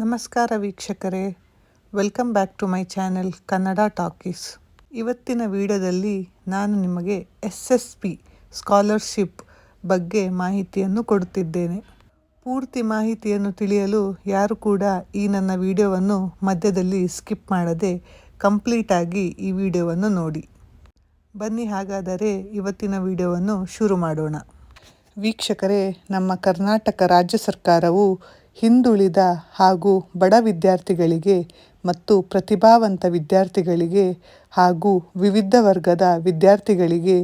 ನಮಸ್ಕಾರ ವೀಕ್ಷಕರೇ. Welcome back to my channel Kannada talkies ಇವತ್ತಿನ ವಿಡಿಯೋದಲ್ಲಿ ನಾನು ನಿಮಗೆ ಎಸ್ ಎಸ್ ಪಿ ಸ್ಕಾಲರ್ಶಿಪ್ ಬಗ್ಗೆ ಮಾಹಿತಿಯನ್ನು ಕೊಡುತ್ತಿದ್ದೇನೆ. ಪೂರ್ತಿ ಮಾಹಿತಿಯನ್ನು ತಿಳಿಯಲು ಯಾರು ಕೂಡ ಈ ನನ್ನ ವಿಡಿಯೋವನ್ನು ಮಧ್ಯದಲ್ಲಿ ಸ್ಕಿಪ್ ಮಾಡದೆ ಕಂಪ್ಲೀಟಾಗಿ ಈ ವಿಡಿಯೋವನ್ನು ನೋಡಿ. ಬನ್ನಿ ಹಾಗಾದರೆ ಇವತ್ತಿನ ವಿಡಿಯೋವನ್ನು ಶುರು ಮಾಡೋಣ. ವೀಕ್ಷಕರೇ, ನಮ್ಮ ಕರ್ನಾಟಕ ರಾಜ್ಯ ಸರ್ಕಾರವು ಹಿಂದುಳಿದ ಹಾಗೂ ಬಡ ವಿದ್ಯಾರ್ಥಿಗಳಿಗೆ ಮತ್ತು ಪ್ರತಿಭಾವಂತ ವಿದ್ಯಾರ್ಥಿಗಳಿಗೆ ಹಾಗೂ ವಿವಿಧ ವರ್ಗದ ವಿದ್ಯಾರ್ಥಿಗಳಿಗೆ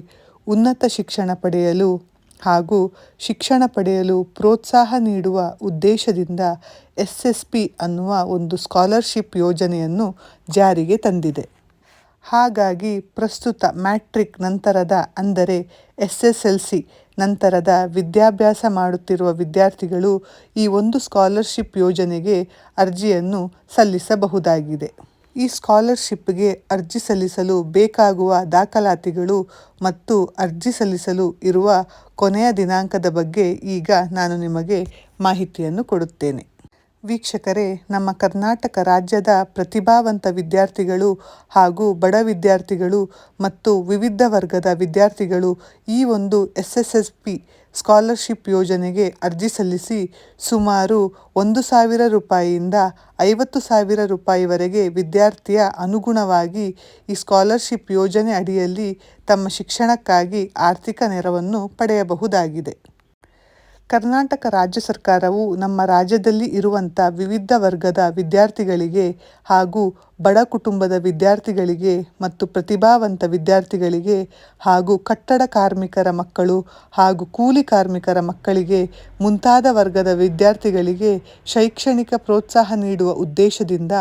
ಉನ್ನತ ಶಿಕ್ಷಣ ಪಡೆಯಲು ಹಾಗೂ ಶಿಕ್ಷಣ ಪಡೆಯಲು ಪ್ರೋತ್ಸಾಹ ನೀಡುವ ಉದ್ದೇಶದಿಂದ ಎಸ್ ಎಸ್ ಪಿ ಅನ್ನುವ ಒಂದು ಸ್ಕಾಲರ್ಶಿಪ್ ಯೋಜನೆಯನ್ನು ಜಾರಿಗೆ ತಂದಿದೆ. ಹಾಗಾಗಿ ಪ್ರಸ್ತುತ ಮ್ಯಾಟ್ರಿಕ್ ನಂತರದ ಅಂದರೆ ಎಸ್ ಎಸ್ ಎಲ್ ಸಿ ನಂತರದ ವಿದ್ಯಾಭ್ಯಾಸ ಮಾಡುತ್ತಿರುವ ವಿದ್ಯಾರ್ಥಿಗಳು ಈ ಒಂದು ಸ್ಕಾಲರ್ಶಿಪ್ ಯೋಜನೆಗೆ ಅರ್ಜಿಯನ್ನು ಸಲ್ಲಿಸಬಹುದಾಗಿದೆ. ಈ ಸ್ಕಾಲರ್ಶಿಪ್ಗೆ ಅರ್ಜಿ ಸಲ್ಲಿಸಲು ಬೇಕಾಗುವ ದಾಖಲಾತಿಗಳು ಮತ್ತು ಅರ್ಜಿ ಸಲ್ಲಿಸಲು ಇರುವ ಕೊನೆಯ ದಿನಾಂಕದ ಬಗ್ಗೆ ಈಗ ನಾನು ನಿಮಗೆ ಮಾಹಿತಿಯನ್ನು ಕೊಡುತ್ತೇನೆ. ವೀಕ್ಷಕರೇ, ನಮ್ಮ ಕರ್ನಾಟಕ ರಾಜ್ಯದ ಪ್ರತಿಭಾವಂತ ವಿದ್ಯಾರ್ಥಿಗಳು ಹಾಗೂ ಬಡ ವಿದ್ಯಾರ್ಥಿಗಳು ಮತ್ತು ವಿವಿಧ ವರ್ಗದ ವಿದ್ಯಾರ್ಥಿಗಳು ಈ ಒಂದು S S S P scholarship ಯೋಜನೆಗೆ ಅರ್ಜಿ ಸಲ್ಲಿಸಿ ಸುಮಾರು ಒಂದು ಸಾವಿರ ರೂಪಾಯಿಯಿಂದ ಐವತ್ತು ಸಾವಿರ ರೂಪಾಯಿವರೆಗೆ ವಿದ್ಯಾರ್ಥಿಯ ಅನುಗುಣವಾಗಿ ಈ ಸ್ಕಾಲರ್ಶಿಪ್ ಯೋಜನೆ ಅಡಿಯಲ್ಲಿ ತಮ್ಮ ಶಿಕ್ಷಣಕ್ಕಾಗಿ ಆರ್ಥಿಕ ನೆರವನ್ನು ಪಡೆಯಬಹುದಾಗಿದೆ. ಕರ್ನಾಟಕ ರಾಜ್ಯ ಸರ್ಕಾರವು ನಮ್ಮ ರಾಜ್ಯದಲ್ಲಿ ಇರುವಂಥ ವಿವಿಧ ವರ್ಗದ ವಿದ್ಯಾರ್ಥಿಗಳಿಗೆ ಹಾಗೂ ಬಡ ಕುಟುಂಬದ ವಿದ್ಯಾರ್ಥಿಗಳಿಗೆ ಮತ್ತು ಪ್ರತಿಭಾವಂತ ವಿದ್ಯಾರ್ಥಿಗಳಿಗೆ ಹಾಗೂ ಕಟ್ಟಡ ಕಾರ್ಮಿಕರ ಮಕ್ಕಳು ಹಾಗೂ ಕೂಲಿ ಕಾರ್ಮಿಕರ ಮಕ್ಕಳಿಗೆ ಮುಂತಾದ ವರ್ಗದ ವಿದ್ಯಾರ್ಥಿಗಳಿಗೆ ಶೈಕ್ಷಣಿಕ ಪ್ರೋತ್ಸಾಹ ನೀಡುವ ಉದ್ದೇಶದಿಂದ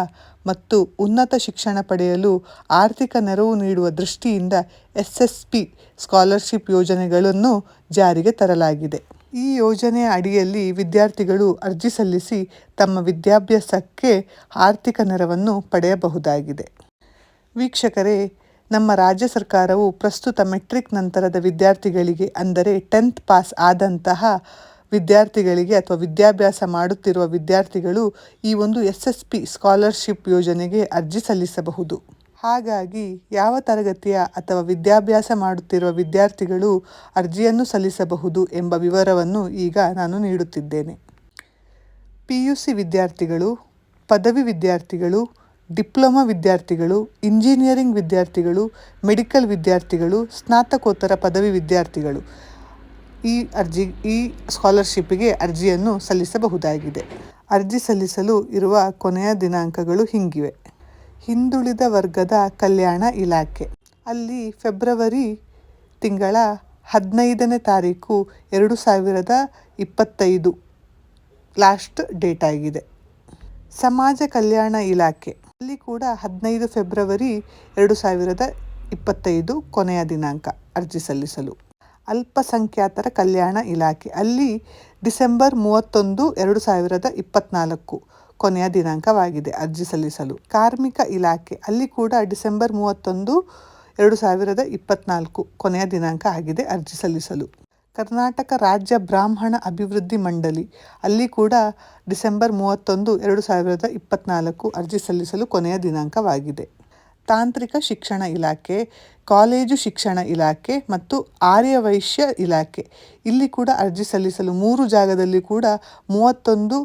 ಮತ್ತು ಉನ್ನತ ಶಿಕ್ಷಣ ಪಡೆಯಲು ಆರ್ಥಿಕ ನೆರವು ನೀಡುವ ದೃಷ್ಟಿಯಿಂದ ಎಸ್ ಎಸ್ ಪಿ ಸ್ಕಾಲರ್ಶಿಪ್ ಯೋಜನೆಗಳನ್ನು ಜಾರಿಗೆ ತರಲಾಗಿದೆ. ಈ ಯೋಜನೆಯ ಅಡಿಯಲ್ಲಿ ವಿದ್ಯಾರ್ಥಿಗಳು ಅರ್ಜಿ ಸಲ್ಲಿಸಿ ತಮ್ಮ ವಿದ್ಯಾಭ್ಯಾಸಕ್ಕೆ ಆರ್ಥಿಕ ನೆರವನ್ನು ಪಡೆಯಬಹುದಾಗಿದೆ. ವೀಕ್ಷಕರೇ, ನಮ್ಮ ರಾಜ್ಯ ಸರ್ಕಾರವು ಪ್ರಸ್ತುತ ಮೆಟ್ರಿಕ್ ನಂತರದ ವಿದ್ಯಾರ್ಥಿಗಳಿಗೆ ಅಂದರೆ ಟೆಂತ್ ಪಾಸ್ ಆದಂತಹ ವಿದ್ಯಾರ್ಥಿಗಳಿಗೆ ಅಥವಾ ವಿದ್ಯಾಭ್ಯಾಸ ಮಾಡುತ್ತಿರುವ ವಿದ್ಯಾರ್ಥಿಗಳು ಈ ಒಂದು ಎಸ್ ಎಸ್ ಪಿ ಸ್ಕಾಲರ್ಶಿಪ್ ಯೋಜನೆಗೆ ಅರ್ಜಿ ಸಲ್ಲಿಸಬಹುದು. ಹಾಗಾಗಿ ಯಾವ ತರಗತಿಯ ಅಥವಾ ವಿದ್ಯಾಭ್ಯಾಸ ಮಾಡುತ್ತಿರುವ ವಿದ್ಯಾರ್ಥಿಗಳು ಅರ್ಜಿಯನ್ನು ಸಲ್ಲಿಸಬಹುದು ಎಂಬ ವಿವರವನ್ನು ಈಗ ನಾನು ನೀಡುತ್ತಿದ್ದೇನೆ. ಪಿ ಯು ಸಿ ವಿದ್ಯಾರ್ಥಿಗಳು, ಪದವಿ ವಿದ್ಯಾರ್ಥಿಗಳು, ಡಿಪ್ಲೊಮಾ ವಿದ್ಯಾರ್ಥಿಗಳು, ಇಂಜಿನಿಯರಿಂಗ್ ವಿದ್ಯಾರ್ಥಿಗಳು, ಮೆಡಿಕಲ್ ವಿದ್ಯಾರ್ಥಿಗಳು, ಸ್ನಾತಕೋತ್ತರ ಪದವಿ ವಿದ್ಯಾರ್ಥಿಗಳು ಈ ಅರ್ಜಿ, ಈ ಸ್ಕಾಲರ್ಶಿಪ್ಪಿಗೆ ಅರ್ಜಿಯನ್ನು ಸಲ್ಲಿಸಬಹುದಾಗಿದೆ. ಅರ್ಜಿ ಸಲ್ಲಿಸಲು ಇರುವ ಕೊನೆಯ ದಿನಾಂಕಗಳು ಹೀಗಿವೆ. ಹಿಂದುಳಿದ ವರ್ಗದ ಕಲ್ಯಾಣ ಇಲಾಖೆ. ಅಲ್ಲಿ ಫೆಬ್ರವರಿ ತಿಂಗಳ ಹದಿನೈದನೇ ತಾರೀಕು ಎರಡು ಸಾವಿರದ ಇಪ್ಪತ್ತೈದು ಲಾಸ್ಟ್ ಡೇಟ್ ಆಗಿದೆ. ಸಮಾಜ ಕಲ್ಯಾಣ ಇಲಾಖೆ. ಅಲ್ಲಿ ಕೂಡ ಹದಿನೈದು ಫೆಬ್ರವರಿ ಎರಡು ಸಾವಿರದ ಇಪ್ಪತ್ತೈದು ಕೊನೆಯ ದಿನಾಂಕ ಅರ್ಜಿ ಸಲ್ಲಿಸಲು. ಅಲ್ಪಸಂಖ್ಯಾತರ ಕಲ್ಯಾಣ ಇಲಾಖೆ. ಅಲ್ಲಿ ಡಿಸೆಂಬರ್ ಮೂವತ್ತೊಂದು ಎರಡು ಸಾವಿರದ ಇಪ್ಪತ್ತ್ನಾಲ್ಕು ಕೊನೆಯ ದಿನಾಂಕವಾಗಿದೆ ಅರ್ಜಿ ಸಲ್ಲಿಸಲು. ಕಾರ್ಮಿಕ ಇಲಾಖೆ, ಅಲ್ಲಿ ಕೂಡ ಡಿಸೆಂಬರ್ ಮೂವತ್ತೊಂದು, ಎರಡು ಸಾವಿರದ ಇಪ್ಪತ್ನಾಲ್ಕು ಕೊನೆಯ ದಿನಾಂಕ ಆಗಿದೆ ಅರ್ಜಿ ಸಲ್ಲಿಸಲು. ಕರ್ನಾಟಕ ರಾಜ್ಯ ಬ್ರಾಹ್ಮಣ ಅಭಿವೃದ್ಧಿ ಮಂಡಳಿ, ಅಲ್ಲಿ ಕೂಡ ಡಿಸೆಂಬರ್ ಮೂವತ್ತೊಂದು, ಎರಡು ಸಾವಿರದ ಇಪ್ಪತ್ನಾಲ್ಕು ಅರ್ಜಿ ಸಲ್ಲಿಸಲು ಕೊನೆಯ ದಿನಾಂಕವಾಗಿದೆ. ತಾಂತ್ರಿಕ ಶಿಕ್ಷಣ ಇಲಾಖೆ, ಕಾಲೇಜು ಶಿಕ್ಷಣ ಇಲಾಖೆ ಮತ್ತು ಆರ್ಯವೈಶ್ಯ ಇಲಾಖೆ, ಇಲ್ಲಿ ಕೂಡ ಅರ್ಜಿ ಸಲ್ಲಿಸಲು ಮೂರು ಜಾಗದಲ್ಲಿ ಕೂಡ ಮೂವತ್ತೊಂದು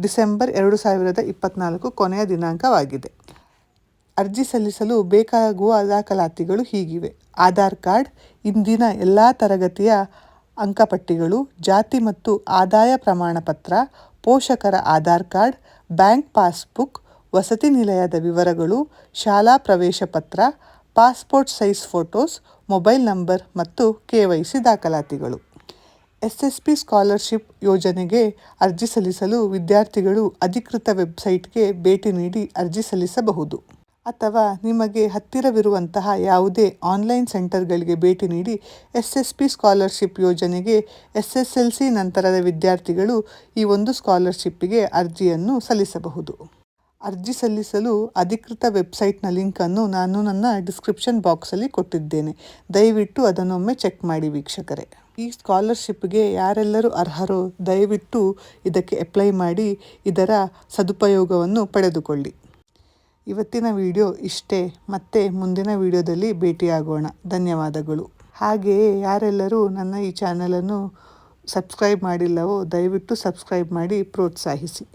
ಡಿಸೆಂಬರ್ ಎರಡು ಸಾವಿರದ ಇಪ್ಪತ್ತ್ನಾಲ್ಕು ಕೊನೆಯ ದಿನಾಂಕವಾಗಿದೆ. ಅರ್ಜಿ ಸಲ್ಲಿಸಲು ಬೇಕಾಗುವ ದಾಖಲಾತಿಗಳು ಹೀಗಿವೆ. ಆಧಾರ್ ಕಾರ್ಡ್, ಇಂದಿನ ಎಲ್ಲ ತರಗತಿಯ ಅಂಕಪಟ್ಟಿಗಳು, ಜಾತಿ ಮತ್ತು ಆದಾಯ ಪ್ರಮಾಣಪತ್ರ, ಪೋಷಕರ ಆಧಾರ್ ಕಾರ್ಡ್, ಬ್ಯಾಂಕ್ ಪಾಸ್ಬುಕ್, ವಸತಿ ನಿಲಯದ ವಿವರಗಳು, ಶಾಲಾ ಪ್ರವೇಶ ಪತ್ರ, passport size photos, mobile number ಮತ್ತು ಕೆ ವೈ ಸಿ ದಾಖಲಾತಿಗಳು. ಎಸ್ ಸ್ಕಾಲರ್ಶಿಪ್ ಯೋಜನೆಗೆ ಅರ್ಜಿ ಸಲ್ಲಿಸಲು ವಿದ್ಯಾರ್ಥಿಗಳು ಅಧಿಕೃತ ವೆಬ್ಸೈಟ್ಗೆ ಭೇಟಿ ನೀಡಿ ಅರ್ಜಿ ಸಲ್ಲಿಸಬಹುದು. ಅಥವಾ ನಿಮಗೆ ಹತ್ತಿರವಿರುವಂತಹ ಯಾವುದೇ ಆನ್ಲೈನ್ ಸೆಂಟರ್ಗಳಿಗೆ ಭೇಟಿ ನೀಡಿ ಎಸ್ ಎಸ್ ಪಿ ಸ್ಕಾಲರ್ಶಿಪ್ ಯೋಜನೆಗೆ ಎಸ್ ಎಸ್ ಎಲ್ ಸಿ ನಂತರದ ವಿದ್ಯಾರ್ಥಿಗಳು ಈ ಒಂದು ಸ್ಕಾಲರ್ಶಿಪ್ಪಿಗೆ ಅರ್ಜಿಯನ್ನು ಸಲ್ಲಿಸಬಹುದು. ಅರ್ಜಿ ಸಲ್ಲಿಸಲು ಅಧಿಕೃತ ವೆಬ್ಸೈಟ್ನ ಲಿಂಕನ್ನು ನಾನು ನನ್ನ ಡಿಸ್ಕ್ರಿಪ್ಷನ್ ಬಾಕ್ಸಲ್ಲಿ ಕೊಟ್ಟಿದ್ದೇನೆ. ದಯವಿಟ್ಟು ಅದನ್ನೊಮ್ಮೆ ಚೆಕ್ ಮಾಡಿ ವೀಕ್ಷಕರೇ. ಈ ಸ್ಕಾಲರ್ಶಿಪ್ಗೆ ಯಾರೆಲ್ಲರೂ ಅರ್ಹರೋ, ದಯವಿಟ್ಟು ಇದಕ್ಕೆ ಅಪ್ಲೈ ಮಾಡಿ ಇದರ ಸದುಪಯೋಗವನ್ನು ಪಡೆದುಕೊಳ್ಳಿ. ಇವತ್ತಿನ ವಿಡಿಯೋ ಇಷ್ಟೇ, ಮತ್ತೆ ಮುಂದಿನ ವಿಡಿಯೋದಲ್ಲಿ ಭೇಟಿಯಾಗೋಣ. ಧನ್ಯವಾದಗಳು. ಹಾಗೆಯೇ ಯಾರೆಲ್ಲರೂ ನನ್ನ ಈ ಚಾನಲನ್ನು ಸಬ್ಸ್ಕ್ರೈಬ್ ಮಾಡಿಲ್ಲವೋ, ದಯವಿಟ್ಟು ಸಬ್ಸ್ಕ್ರೈಬ್ ಮಾಡಿ ಪ್ರೋತ್ಸಾಹಿಸಿ.